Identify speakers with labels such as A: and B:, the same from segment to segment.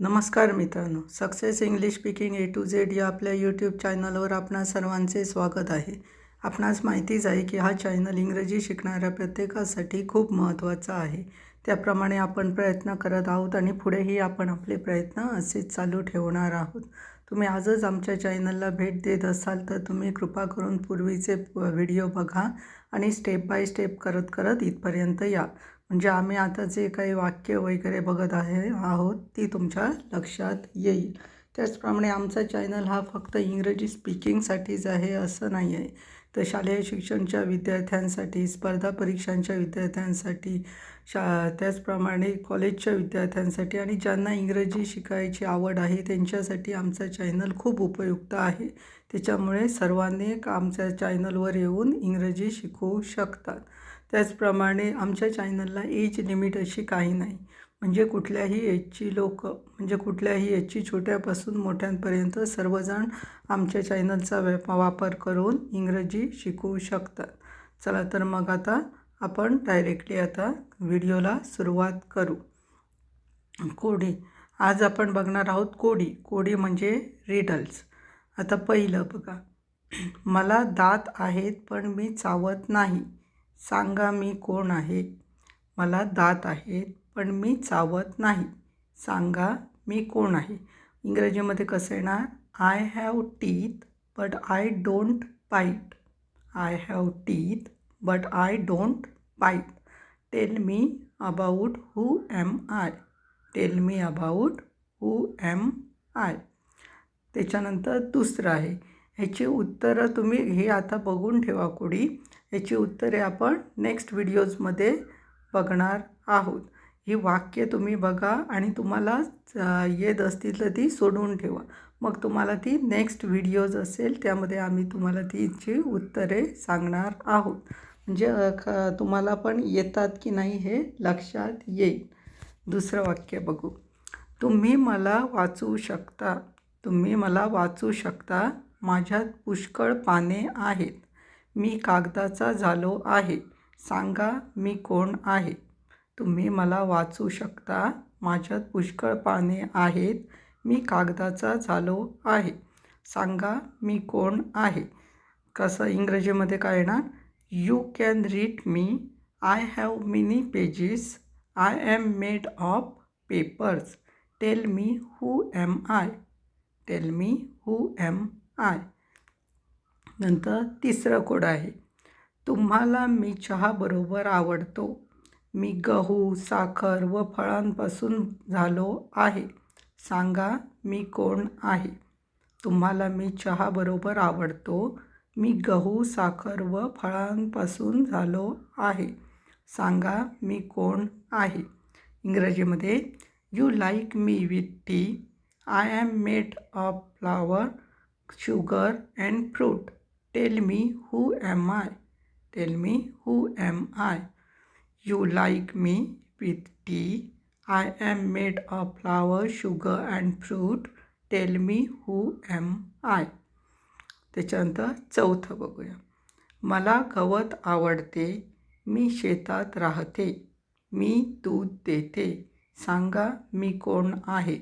A: नमस्कार मित्रांनो success English speaking A to Z या आपल्या यूट्यूब चॅनलवर आपणा सर्वांचे स्वागत आहे. आपणास माहितीच आहे की हा चॅनल इंग्रजी शिकणाऱ्या प्रत्येकासाठी खूप महत्त्वाचा आहे. त्याप्रमाणे आपण प्रयत्न करत आहोत आणि पुढेही आपण आपले प्रयत्न असेच चालू ठेवणार आहोत. तुम्ही आजच आमच्या चॅनलला भेट देत असाल तर तुम्ही कृपा करून पूर्वीचे व्हिडिओ बघा आणि स्टेप बाय स्टेप करत करत इथपर्यंत या. म्हणजे आम्ही आता जे काही वाक्य वगैरे बघत आहे आहोत ती तुमच्या लक्षात येईल. त्याचप्रमाणे आमचा चॅनल हा फक्त इंग्रजी स्पीकिंगसाठीच आहे असं नाही आहे तर शालेय शिक्षणच्या विद्यार्थ्यांसाठी स्पर्धा परीक्षांच्या विद्यार्थ्यांसाठी शा त्याचप्रमाणे कॉलेजच्या विद्यार्थ्यांसाठी आणि ज्यांना इंग्रजी शिकायची आवड आहे त्यांच्यासाठी आमचा चॅनल खूप उपयुक्त आहे. त्याच्यामुळे सर्वांनी आमच्या चॅनलवर येऊन इंग्रजी शिकू शकतात. त्याचप्रमाणे आमच्या चॅनलला एज लिमिट अशी काही नाही. म्हणजे कुठल्याही एजची लोक म्हणजे कुठल्याही एजची छोट्यापासून मोठ्यांपर्यंत सर्वजण आमच्या चॅनलचा व्या वापर करून इंग्रजी शिकवू शकतात. चला तर मग आता आपण डायरेक्टली आता व्हिडिओला सुरुवात करू. कोडी. आज आपण बघणार आहोत कोडी. कोडी म्हणजे रिडल्स. आता पहिलं बघा. मला दात आहेत पण मी चावत नाही. सांगा मी कोण आहे? मला दात आहेत पण मी चावत नाही. सांगा मी कोण आहे? इंग्रजीमध्ये कसं येणार? I have teeth but I don't bite I have teeth but I don't bite tell me about who am I tell me about who am I त्याच्यानंतर दुसरं आहे. ह्याची उत्तरं तुम्ही हे आता बघून ठेवा कुडी. ह्याची उत्तरे आपण नेक्स्ट व्हिडिओजमध्ये बघणार आहोत. ही वाक्य तुम्ही बघा आणि तुम्हाला येत असतील तर ती सोडून ठेवा. मग तुम्हाला ती नेक्स्ट व्हिडिओज असेल त्यामध्ये आम्ही तुम्हाला तीची उत्तरे सांगणार आहोत. म्हणजे ख तुम्हाला पण येतात की नाही हे लक्षात येईल. दुसरं वाक्य बघू. तुम्ही मला वाचू शकता. तुम्ही मला वाचू शकता. माझ्यात पुष्कळ पाने आहेत. मी कागदाचा झालो आहे. सांगा मी कोण आहे? तुम्ही मला वाचू शकता? माझ्यात पुष्कळ पाने आहेत. मी कागदाचा झालो आहे. सांगा मी कोण आहे? कसं इंग्रजीमध्ये काय येणार you can read me I have mini pages I am made of papers tell me who am I tell me who am I. नंतर तिसरं कोड आहे. तुम्हाला मी चहाबरोबर आवडतो. मी गहू साखर व फळांपासून झालो आहे. सांगा मी कोण आहे? तुम्हाला मी चहाबरोबर आवडतो. मी गहू साखर व फळांपासून झालो आहे. सांगा मी कोण आहे? इंग्रजीमध्ये you like me with tea I am made of flour sugar and fruit tell me who am I tell me who am I you like me with tea I am made of flour sugar and fruit tell me who am I त्याच्यानंतर चौथं बघूया. मला गवत आवडते. मी शेतात राहते. मी दूध देते. सांगा मी कोण आहे?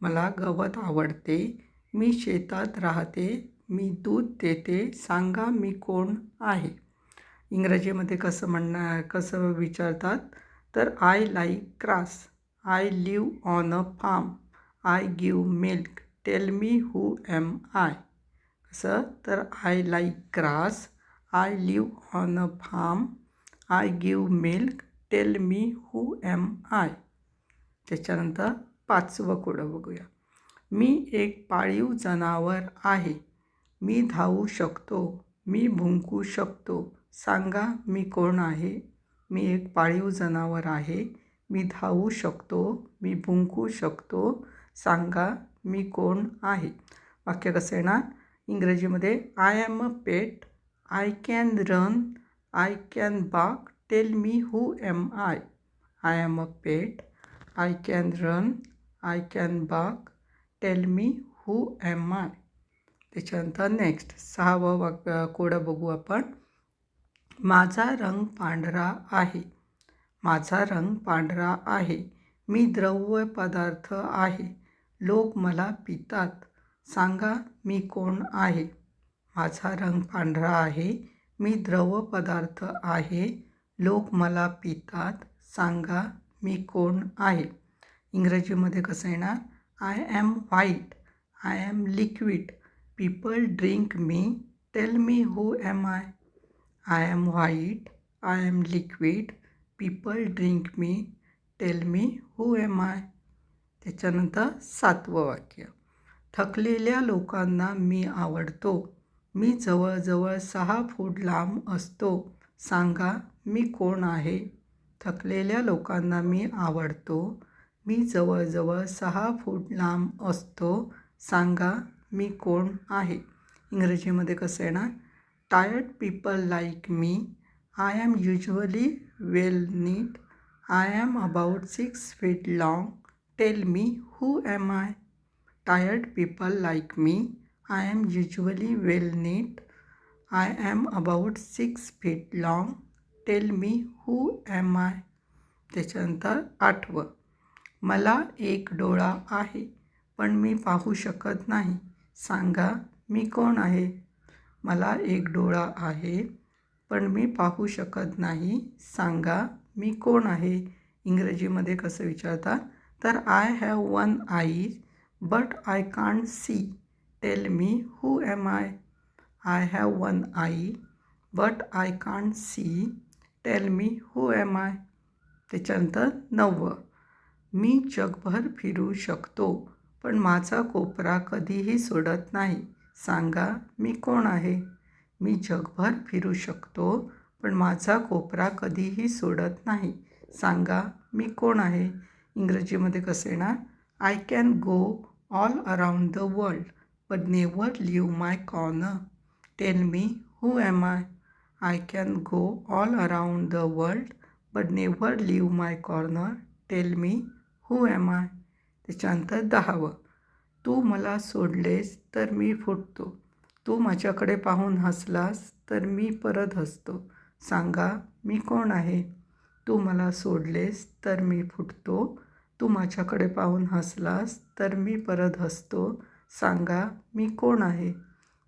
A: मला गवत आवडते. मी शेतात राहते मी दूध देते सांगा मी कोण आहे? इंग्रजीमध्ये कसं म्हणणं कसं विचारतात? तर I like grass I live on a farm I give milk tell me who am I कसं तर I like grass I live on a farm I give milk tell me who am I त्याच्यानंतर पाचवं कोडं बघूया. मी एक पाळीव जनावर आहे. मी धावू शकतो मी भुंकू शकतो. सांगा मी कोण आहे? मी एक पाळीव जनावर आहे. मी धावू शकतो मी भुंकू शकतो. सांगा मी कोण आहे? वाक्य कसं येणार? इंग्रजीमध्ये I am a pet I can run I can bark tell me who am I I am a pet I can run I can bark tell me who am I त्याच्यानंतर नेक्स्ट सहावं वाक कोडं बघू आपण. माझा रंग पांढरा आहे. माझा रंग पांढरा आहे. मी द्रव्य पदार्थ आहे. लोक मला पितात. सांगा मी कोण आहे? माझा रंग पांढरा आहे. मी द्रव पदार्थ आहे. लोक मला पितात. सांगा मी कोण आहे? इंग्रजीमध्ये कसं येणार? I am white I am liquid people drink me tell me who am I I am white I am liquid people drink me tell me who am I त्याच्यानंतर सातवं वाक्य. थकलेल्या लोकांना मी आवडतो. मी जवळजवळ सहा फूट लांब असतो. सांगा मी कोण आहे? थकलेल्या लोकांना मी आवडतो. मी जवळजवळ सहा फूट लांब असतो. सांगा मी कोण आहे? इंग्रजीमध्ये कसं येणार? Tired people like me I am usually well neat I am about six feet long tell me who am I tired people like me I am usually well neat I am about six feet long tell me who am I त्याच्यानंतर आठवं. मला एक डोळा आहे पण मी पाहू शकत नाही. सांगा मी कोण आहे? मला एक डोळा आहे पण मी पाहू शकत नाही. सांगा मी कोण आहे? इंग्रजीमध्ये कसं विचारतात तर I have one eye but I can't see tell me who am I I have one eye but I can't see tell me who am I त्याच्यानंतर नववं मी जगभर फिरू शकतो पण माझा कोपरा कधीही सोडत नाही. सांगा मी कोण आहे? मी जगभर फिरू शकतो पण माझा कोपरा कधीही सोडत नाही. सांगा मी कोण आहे? इंग्रजीमध्ये कसं येणार? I can go all around the world but never leave my corner tell me who am I I can go all around the world but never leave my corner tell me who am I? त्याच्यानंतर दहावं. तू मला सोडलेस तर मी फुटतो. तू माझ्याकडे पाहून हसलास तर मी परत हसतो. सांगा मी कोण आहे? तू मला सोडलेस तर मी फुटतो. तू माझ्याकडे पाहून हसलास तर मी परत हसतो. सांगा मी कोण आहे?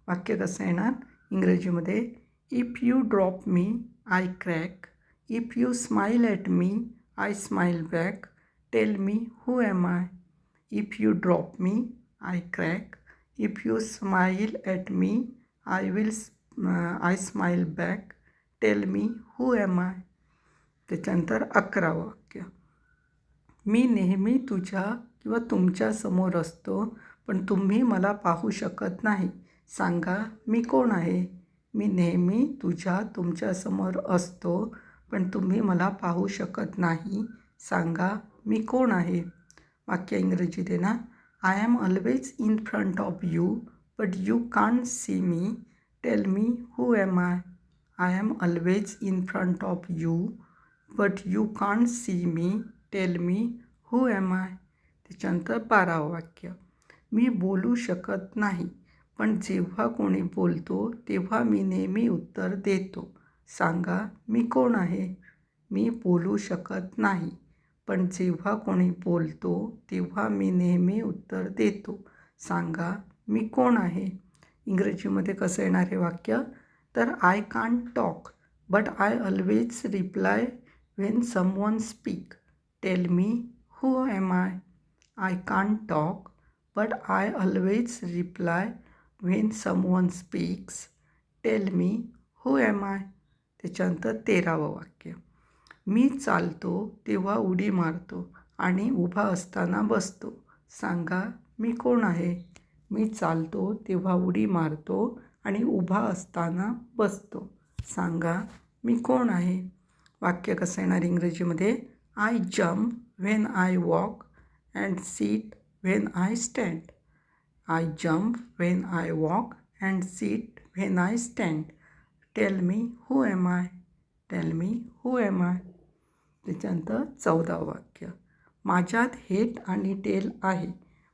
A: वाक्य कसं येणार? इंग्रजीमध्ये if you drop me I crack if you smile at me I smile back tell me who am I if you drop me I crack if you smile at me I will I smile back tell me who am I त्याच्यानंतर अकरा वाक्य. मी नेहमी तुझ्या किंवा तुमच्यासमोर असतो पण तुम्ही मला पाहू शकत नाही. सांगा मी कोण आहे? मी नेहमी तुझ्या तुमच्यासमोर असतो पण तुम्ही मला पाहू शकत नाही. सांगा मी कोण आहे? वाक्य इंग्रजीत आहे ना? I am always in front of you but you can't see me tell me who am I I am always in front of you but you can't see me tell me who am I त्याच्यानंतर बारावं वाक्य. मी बोलू शकत नाही पण जेव्हा कोणी बोलतो तेव्हा मी नेहमी उत्तर देतो. सांगा मी कोण आहे? मी बोलू शकत नाही. पण जेव्हा कोणी बोलतो तेव्हा मी नेहमी उत्तर देतो. सांगा मी कोण आहे? इंग्रजीमध्ये कसं येणार हे वाक्य? तर I can't talk but I always reply when someone speak tell me who am I I can't talk but I always reply when someone speaks tell me who am I त्याच्यानंतर तेरावं वाक्य. मी चालतो तेव्हा उडी मारतो आणि उभा असताना बसतो. सांगा मी कोण आहे? मी चालतो तेव्हा उडी मारतो आणि उभा असताना बसतो. सांगा मी कोण आहे? वाक्य कसं येणार इंग्रजीमध्ये? I jump when I walk and sit when I stand I jump when I walk and sit when I stand tell me who am I tell me who am I त्याच्यानंतर चौदावं वाक्य. माझ्यात हेट आणि tail आहे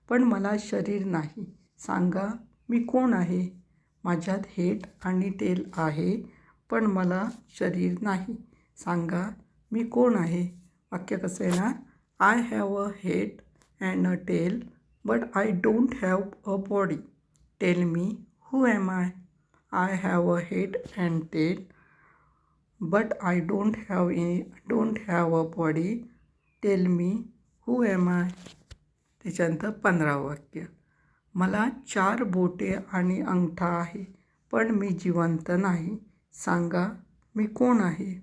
A: पण मला शरीर नाही. सांगा मी कोण आहे? माझ्यात हेट आणि टेल आहे पण मला शरीर नाही. सांगा मी कोण आहे? वाक्य कसं येणार? I have a head and a tail but I don't have a body tell me who am I I have a head and tail but I don't have a don't have a body tell me who am I त्याच्यानंतर पंधरावं वाक्य. मला चार बोटे आणि अंगठा आहे पण मी जिवंत नाही. सांगा मी कोण आहे?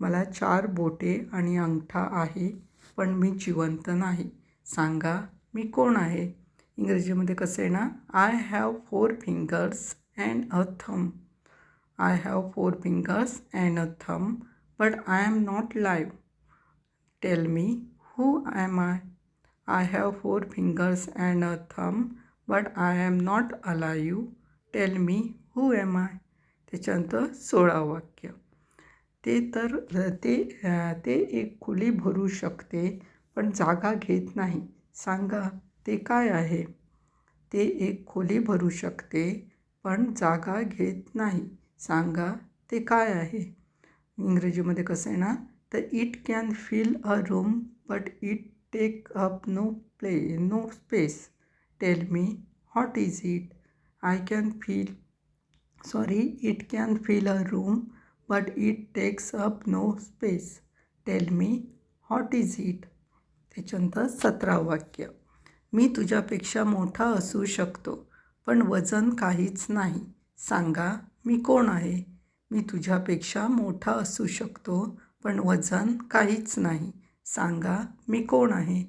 A: मला चार बोटे आणि अंगठा आहे पण मी जिवंत नाही. सांगा मी कोण आहे? इंग्रजीमध्ये कसं आहे ना I have four fingers and a thumb I have four fingers and a thumb but I am not live tell me who am I I have four fingers and a thumb but I am not alive tell me who am I त्याच्यानंतर सोळा वाक्य. ते तर ते ते एक खोली भरू शकते पण जागा घेत नाही. सांगा ते काय आहे? ते एक खोली भरू शकते पण जागा घेत नाही. सांगा ते काय आहे? इंग्रजीमध्ये कसं आहे ना तर it can fill a room but it take up no play no space. Tell me what is it? I can fill sorry it can fill a room but it takes up no space. Tell me what is it? त्याच्यानंतर सतरावं वाक्य. मी तुझ्यापेक्षा मोठा असू शकतो पण वजन काहीच नाही. सांगा मी कोण आहे? मी तुझ्यापेक्षा मोठा असू शकतो पण वजन काहीच नाही. सांगा मी कोण आहे?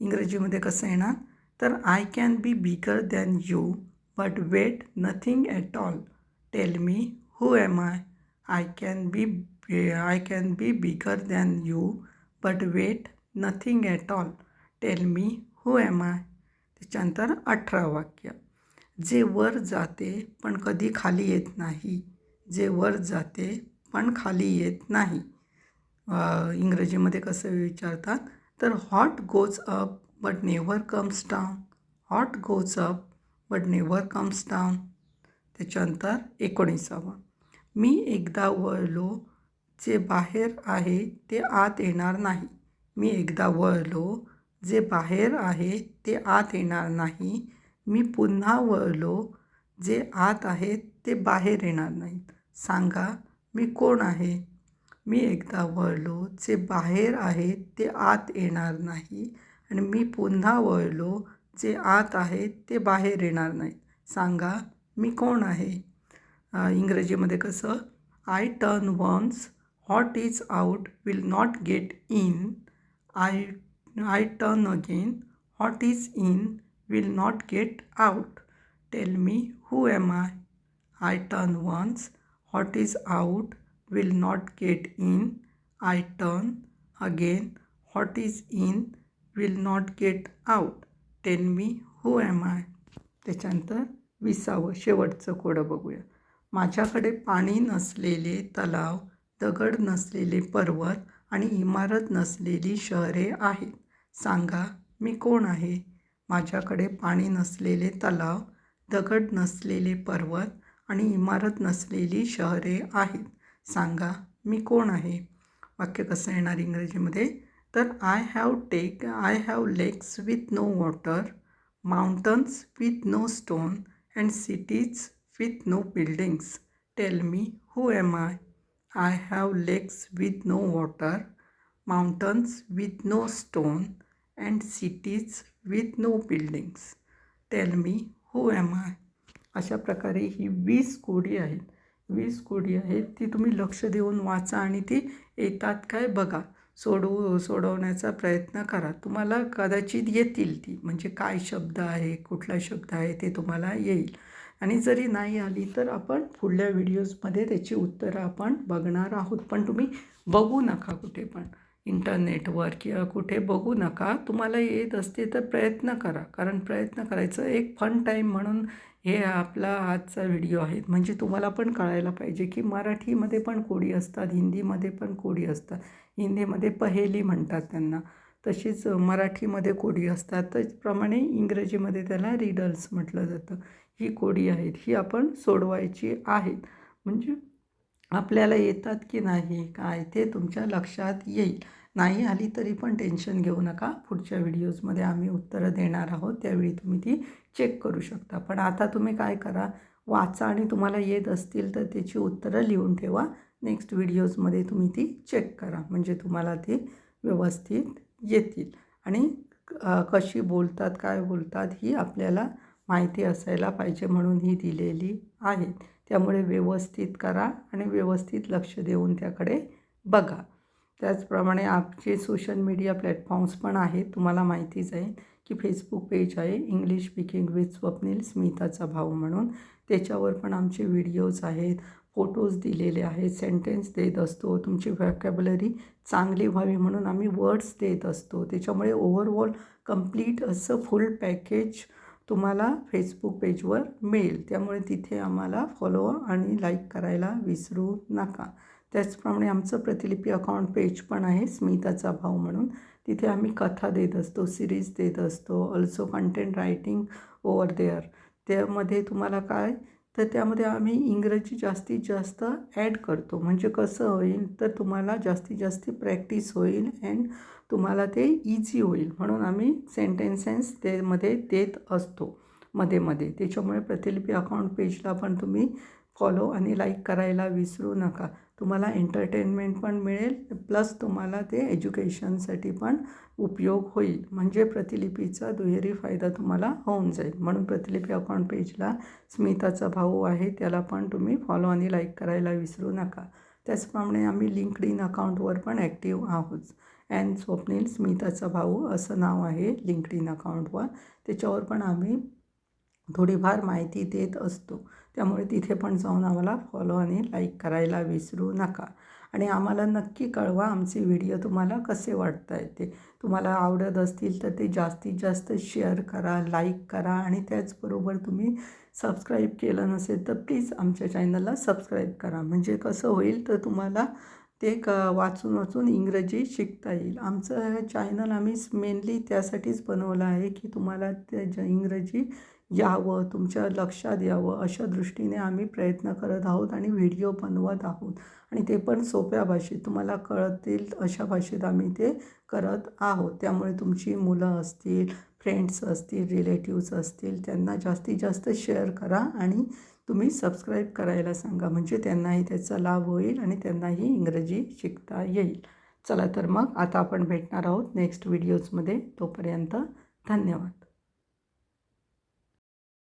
A: इंग्रजीमध्ये कसं येणार? तर I can be bigger than you but weigh nothing at all tell me who am I I can be I can be bigger than you but weigh nothing at all tell me who am I त्याच्यानंतर अठरा वाक्य. जे वर जाते पण कधी खाली येत नाही. जे वर जाते पण खाली येत नाही. इंग्रजीमध्ये कसं विचारतात? तर what goes up but never comes down what goes up but never comes down त्याच्यानंतर एकोणीसावं. मी एकदा वळलो जे बाहेर आहे ते आत येणार नाही. मी एकदा वळलो जे बाहेर आहे ते आत येणार नाही. मी पुन्हा वळलो जे आत आहेत ते बाहेर येणार नाहीत. सांगा मी कोण आहे? मी एकदा वळलो जे बाहेर आहे ते आत येणार नाही आणि मी पुन्हा वळलो जे आत आहेत ते बाहेर येणार नाहीत. सांगा मी कोण आहे? इंग्रजीमध्ये कसं? I turn once what is out will not get in I I turn again what is in will not get out tell me who am I I turn once what is out will not get in I turn again what is in will not get out tell me who am I त्याच्यानंतर विसावं. शेवटचं कोडं बघूया. माझ्याकडे पाणी नसलेले तलाव दगड नसलेले पर्वत आणि इमारत नसलेली शहरे आहेत. सांगा मी कोण आहे? माझ्याकडे पाणी नसलेले तलाव दगड नसलेले पर्वत आणि इमारत नसलेली शहरे आहेत. सांगा मी कोण आहे? वाक्य कसं येणार इंग्रजीमध्ये? तर I have take I have lakes with no water mountains with no stone and cities with no buildings tell me who am I I have lakes with no water mountains with no stone and cities with no buildings tell me who am I अशा प्रकारे ही वीस कोडी आहेत. वीस कोडी आहेत ती तुम्ही लक्ष देऊन वाचा आणि ती येतात काय बघा. सोडवू सोडवण्याचा प्रयत्न करा. तुम्हाला कदाचित येतील ती. म्हणजे काय शब्द आहे कुठला शब्द आहे ते तुम्हाला येईल. आणि जरी नाही आली तर आपण पुढल्या व्हिडिओजमध्ये त्याची उत्तरं आपण बघणार आहोत. पण तुम्ही बघू नका कुठे पण. इंटरनेटवर किंवा कुठे बघू नका. तुम्हाला येत असते तर प्रयत्न करा. कारण प्रयत्न करायचं एक फन टाईम म्हणून हे आपला आजचा व्हिडिओ आहे. म्हणजे तुम्हाला पण कळायला पाहिजे की मराठीमध्ये पण कोडी असतात हिंदीमध्ये पण कोडी असतात. हिंदीमध्ये पहेली म्हणतात त्यांना. तशीच मराठीमध्ये कोडी असतात. त्याचप्रमाणे इंग्रजीमध्ये त्याला रिडल्स म्हटलं जातं. ही कोडी आहेत ही आपण सोडवायची आहेत. म्हणजे आपल्याला येतात की नाही काय ते तुमच्या लक्षात येईल. नाही आली तरी पण टेन्शन घेऊ नका. पुढच्या व्हिडिओजमध्ये आम्ही उत्तरं देणार आहोत. त्यावेळी तुम्ही ती चेक करू शकता. पण आता तुम्ही काय करा? वाचा आणि तुम्हाला येत असतील तर त्याची उत्तरं लिहून ठेवा. नेक्स्ट व्हिडिओजमध्ये तुम्ही ती चेक करा. म्हणजे तुम्हाला ती व्यवस्थित येतील. आणि कशी बोलतात काय बोलतात ही आपल्याला माहिती असायला पाहिजे म्हणून ही दिलेली आहे. त्यामुळे व्यवस्थित करा आणि व्यवस्थित लक्ष देऊन त्याकडे बघा. त्याचप्रमाणे आमचे सोशल मीडिया प्लॅटफॉर्म्स पण आहेत. तुम्हाला माहितीच आहे की फेसबुक पेज आहे इंग्लिश स्पीकिंग विथ स्वप्नील स्मिताचा भाऊ म्हणून. त्याच्यावर पण आमचे व्हिडिओज आहेत फोटोज दिलेले आहेत सेंटेन्स देत असतो. तुमची व्हॅकॅबलरी चांगली व्हावी म्हणून आम्ही वर्ड्स देत असतो. त्याच्यामुळे ओव्हरऑल कंप्लीट असं फुल पॅकेज तुम्हाला फेसबुक पेजवर मिळेल. त्यामुळे तिथे आम्हाला फॉलो आणि लाईक करायला विसरू नका. त्याचप्रमाणे आमचं प्रतिलिपी अकाउंट पेज पण आहे स्मिताचा भाव म्हणून. तिथे आम्ही कथा देत असतो सिरीज देत असतो also content writing over there त्यामध्ये तुम्हाला काय? तर त्यामध्ये आम्ही इंग्रजी जास्तीत जास्त ॲड करतो. म्हणजे कसं होईल? तर तुम्हाला जास्तीत जास्त प्रॅक्टिस होईल अँड तुम्हाला ते इझी होईल. म्हणून आम्ही सेंटेन्सेस त्यामध्ये देत असतो. मध्ये मध्ये. त्याच्यामुळे प्रतिलिपी अकाउंट पेजला पण तुम्ही फॉलो आणि लाईक करायला विसरू नका. तुम्हाला एंटरटेनमेंट पण मिळेल प्लस तुम्हाला ते एज्युकेशनसाठी पण उपयोग होईल. म्हणजे प्रतिलिपीचा दुहेरी फायदा तुम्हाला होऊन जाईल. म्हणून प्रतिलिपी अकाउंट पेजला स्मिताचा भाऊ आहे त्याला पण तुम्ही फॉलो आणि लाईक करायला विसरू नका. त्याचप्रमाणे आम्ही लिंकड इन अकाउंटवर पण ॲक्टिव्ह आहोत. अँड स्वप्नील स्मिताचा भाऊ असं नाव आहे लिंकड इन अकाउंटवर त्याच्यावर पण आम्ही थोडीफार माहिती देत असतो. त्यामुळे तिथे पण जाऊन आम्हाला फॉलो आणि लाईक करायला विसरू नका. आणि आम्हाला नक्की कळवा आमचे व्हिडिओ तुम्हाला कसे वाटत आहेत ते तुम्हाला आवडत असतील तर ते जास्तीत जास्त शेअर करा लाईक करा आणि त्याचबरोबर तुम्ही सबस्क्राईब केलं नसेल तर प्लीज आमच्या चॅनलला सबस्क्राईब करा. म्हणजे कसं होईल तर तुम्हाला ते क वाचून वाचून इंग्रजी शिकता येईल. आमचं हे चॅनल आम्ही मेनली त्यासाठीच बनवलं आहे की तुम्हाला त्या ज इंग्रजी यावं तुमच्या लक्षात यावं अशा दृष्टीने आम्ही प्रयत्न करत आहोत आणि व्हिडिओ बनवत आहोत. आणि ते पण सोप्या भाषेत तुम्हाला कळतील अशा भाषेत आम्ही ते करत आहोत. त्यामुळे तुमची मुलं असतील फ्रेंड्स असतील रिलेटिव्ज असतील त्यांना जास्तीत जास्त शेअर करा आणि तुम्ही सबस्क्राईब करायला सांगा. म्हणजे त्यांनाही त्याचा लाभ होईल आणि त्यांनाही इंग्रजी शिकता येईल. चला तर मग आता आपण भेटणार आहोत नेक्स्ट व्हिडिओजमध्ये तोपर्यंत धन्यवाद.